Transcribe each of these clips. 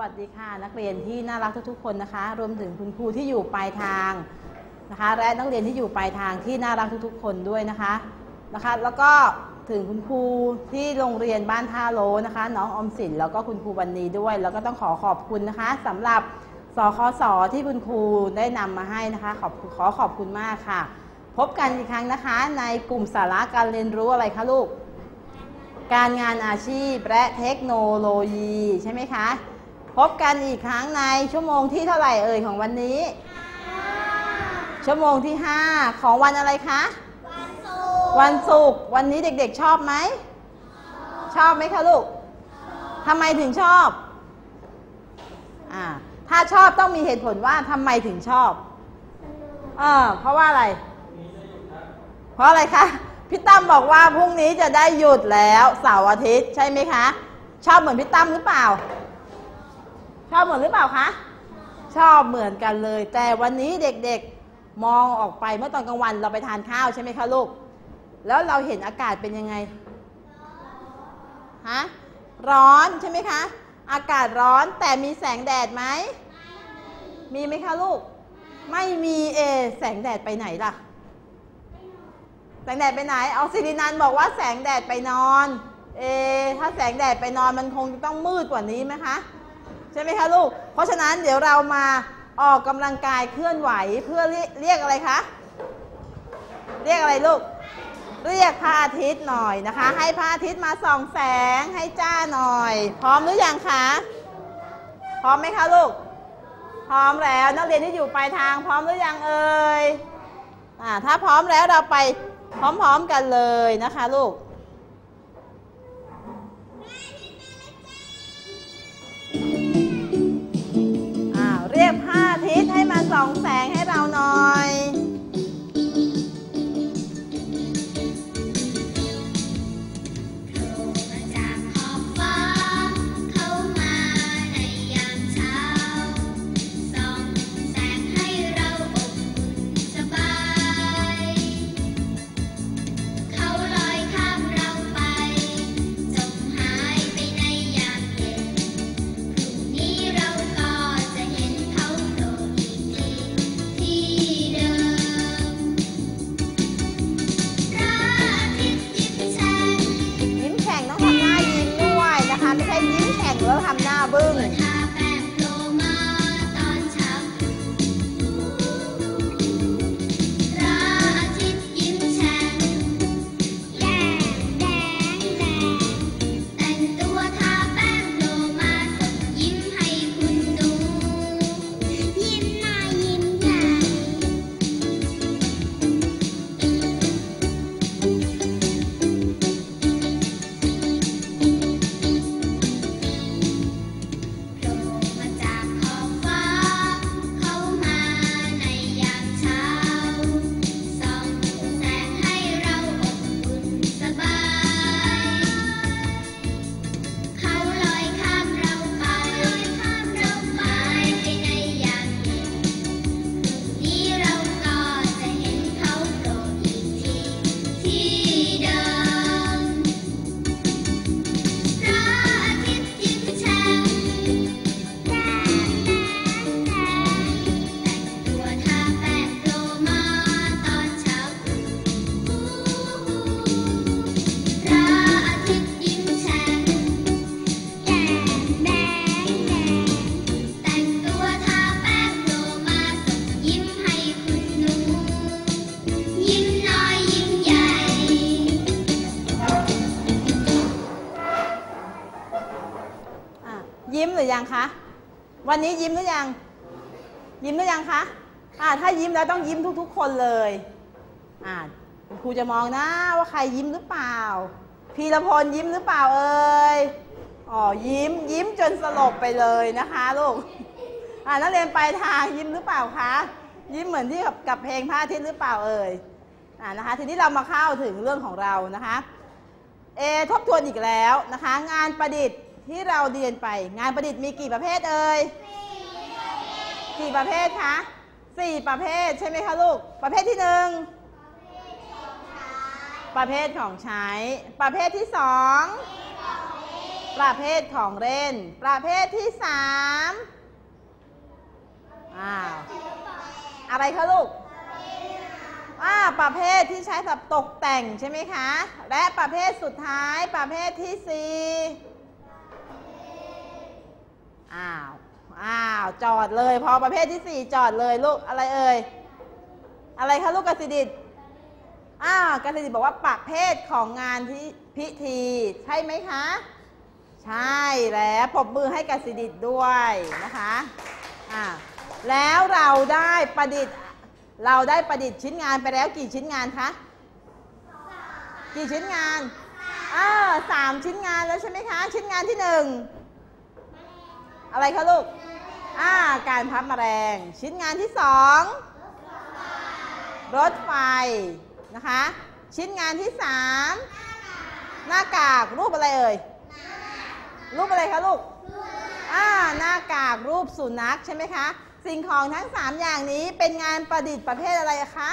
วัสดีค่ะ นักเรียนที่น่ารักทุกๆคนนะคะ รวมถึงคุณครูที่อยู่ปลายทางนะคะ และนักเรียนที่อยู่ปลายทางที่น่ารักทุกๆ คนด้วยนะคะนะคะ แล้วก็ถึงคุณครูที่โรงเรียนบ้านท่าโลนะคะ น้องอมสินแล้วก็คุณครูวันนี้ด้วย แล้วก็ต้องขอขอบคุณนะคะสำหรับสคสที่คุณครูได้นำมาให้นะคะ ขอบขอขอบคุณมากค่ะ พบกันอีกครั้งนะคะ ในกลุ่มสาระการเรียนรู้อะไรคะลูกการงานอาชีพและเทคโนโลยีใช่ไหมคะ พบกันอีกครั้งในชั่วโมงที่เท่าไหร่เอ่ยของวันนี้ ชั่วโมงที่ 5 ของวันอะไรคะวันศุกร์วันนี้เด็กๆชอบไหม ชอบไหมคะลูกทำไมถึงชอบอ่าถ้าชอบต้องมีเหตุผลว่าทำไมถึงชอบเออเพราะว่าอะไร เพราะอะไรคะพี่ตั้มบอกว่าพรุ่งนี้จะได้หยุดแล้วเสาร์อาทิตย์ใช่ไหมคะ ชอบเหมือนพี่ตั้มหรือเปล่า ชอบเหมือนหรือเปล่าคะ ชอบเหมือนกันเลย แต่วันนี้เด็กๆมองออกไปเมื่อตอนกลางวันเราไปทานข้าวใช่ไหมคะลูก แล้วเราเห็นอากาศเป็นยังไง ฮะ ร้อนใช่ไหมคะ อากาศร้อนแต่มีแสงแดดไหม มีไหมคะลูก ไม่มีเอ แสงแดดไปไหนล่ะ แสงแดดไปไหน เอาสิรินันบอกว่าแสงแดดไปนอน เอ ถ้าแสงแดดไปนอนมันคงต้องมืดกว่านี้ไหมคะ ใช่ไหมคะลูก เพราะฉะนั้นเดี๋ยวเรามาออกกำลังกายเคลื่อนไหวเพื่อเรียเรียกอะไรคะ เรียกอะไรลูก เรียกพระอาทิตย์หน่อยนะคะ ให้พระอาทิตย์มาส่องแสงให้จ้าหน่อย พร้อมหรือยังคะ พร้อมไหมคะลูก พร้อมแล้วนักเรียนที่อยู่ปลายทางพร้อมหรือยังเอ่ยอ่าถ้าพร้อมแล้วเราไปพร้อมๆกันเลยนะคะลูก อ่า คะ วันนี้ยิ้มหรือยัง ยิ้มหรือยังคะอ่าถ้ายิ้มแล้วต้องยิ้มทุก ๆ คนเลยอ่าครูจะมองนะว่าใครยิ้มหรือเปล่า พีรพลยิ้มหรือเปล่าเอ่ยอ๋อยิ้มยิ้มจนสลบไปเลยนะคะลูกอ่านักเรียนปลายทางยิ้มหรือเปล่าคะยิ้มเหมือนที่กับกับเพลงพระอาทิตย์หรือเปล่าเอ่ยอ่านะคะทีนี้เรามาเข้าถึงเรื่องของเรานะคะเอทบทวนอีกแล้วนะคะ งานประดิษฐ์ ที่เราเรียนไป งานประดิษฐ์มีกี่ประเภทเอ่ยกี่ประเภทคะสี่ประเภทใช่ไหมคะลูก ประเภทที่หนึ่งประเภทของใช้ ประเภทที่สองประเภทของเล่น ประเภทที่สามอ้าวอะไรคะลูกอ่าประเภทที่ใช้สำหรับตกแต่งใช่ไหมคะ และประเภทสุดท้ายประเภทที่สี่ อ้าว อ้าว จอดเลย พอประเภทที่สี่จอดเลยลูก อะไรเอ่ย อะไรคะลูกกสิดิตอ้าวกสิดิตบอกว่าประเภทของงานที่พิธี ใช่ไหมคะ ใช่แล้วปรบมือให้กสิดิตด้วยนะคะอ่าแล้วเราได้ประดิษฐ์เราได้ประดิษฐ์ชิ้นงานไปแล้วกี่ชิ้นงานคะ กี่ชิ้นงานอ่าสามชิ้นงานแล้วใช่ไหมคะ ชิ้นงานที่หนึ่ง อะไรคะลูก อ่า การพับแมลง ชิ้นงานที่สองรถไฟนะคะ ชิ้นงานที่สามหน้ากากรูปอะไรเอ่ย รูปอะไรคะลูก อ่า หน้ากากรูปสุนัขใช่ไหมคะ สิ่งของทั้ง3อย่างนี้เป็นงานประดิษฐ์ประเภทอะไรคะ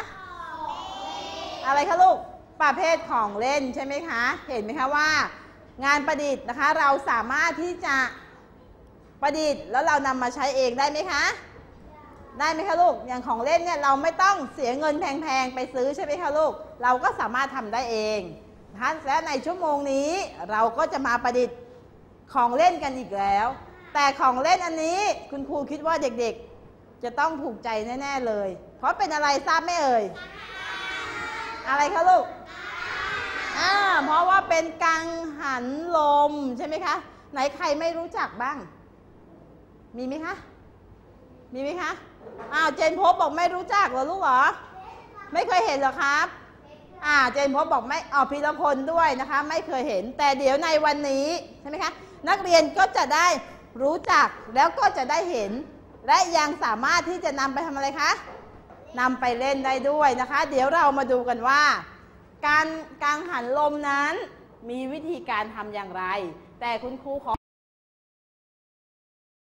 อะไรคะลูก ประเภทของเล่นใช่ไหมคะ เห็นไหมคะว่า งานประดิษฐ์นะคะเราสามารถที่จะ ประดิษฐ์แล้วเรานำมาใช้เองได้ไหมคะ ได้ไหมคะลูก อย่างของเล่นเนี่ยเราไม่ต้องเสียเงินแพงๆไปซื้อใช่ไหมคะลูก เราก็สามารถทำได้เองนะคะและในชั่วโมงนี้เราก็จะมาประดิษฐ์ของเล่นกันอีกแล้ว แต่ของเล่นอันนี้คุณครูคิดว่าเด็กๆ จะต้องถูกใจแน่ๆเลย เพราะเป็นอะไรทราบไหมเอ่ย อะไรคะลูกอ่าเพราะว่าเป็นกังหันลมใช่ไหมคะ ไหนใครไม่รู้จักบ้าง มีไหมคะ มีไหมคะ อ้าว เจนพบบอกไม่รู้จักเหรอลูกเหรอ ไม่เคยเห็นเหรอครับ อ่า เจนพบบอกไม่อ๋อพีรพลด้วยนะคะ ไม่เคยเห็น แต่เดี๋ยวในวันนี้ใช่ไหมคะ นักเรียนก็จะได้รู้จักแล้วก็จะได้เห็น และยังสามารถที่จะนำไปทำอะไรคะนำไปเล่นได้ด้วยนะคะ เดี๋ยวเรามาดูกันว่า การกังหันลมนั้นมีวิธีการทำอย่างไร แต่คุณครูขอ